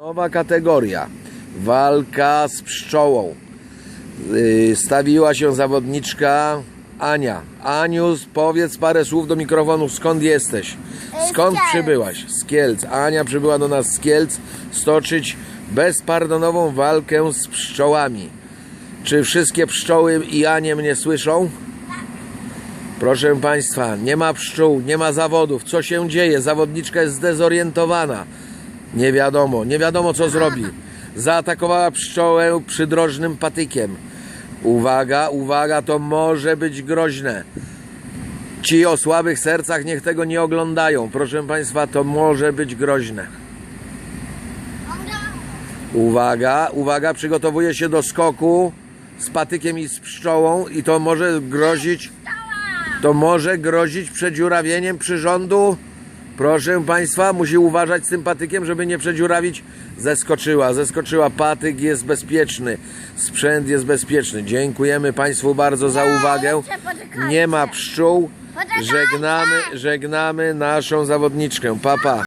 Nowa kategoria. Walka z pszczołą. Yy, Stawiła się zawodniczka Ania. Aniu, powiedz parę słów do mikrofonu. Skąd jesteś? Skąd przybyłaś? Z Kielc. Ania przybyła do nas z Kielc stoczyć bezpardonową walkę z pszczołami. Czy wszystkie pszczoły i Anie mnie słyszą? Proszę Państwa, nie ma pszczół, nie ma zawodów. Co się dzieje? Zawodniczka jest zdezorientowana. Nie wiadomo, nie wiadomo co zrobi. Zaatakowała pszczołę przydrożnym patykiem. Uwaga, uwaga, to może być groźne. Ci o słabych sercach niech tego nie oglądają. Proszę Państwa, to może być groźne. Uwaga, uwaga, przygotowuje się do skoku z patykiem i z pszczołą i to może grozić to może grozić przedziurawieniem przyrządu. Proszę Państwa, musi uważać z tym patykiem, żeby nie przedziurawić. Zeskoczyła, zeskoczyła. Patyk jest bezpieczny. Sprzęt jest bezpieczny. Dziękujemy Państwu bardzo za uwagę. Nie ma pszczół. Żegnamy, żegnamy naszą zawodniczkę. Papa. Pa.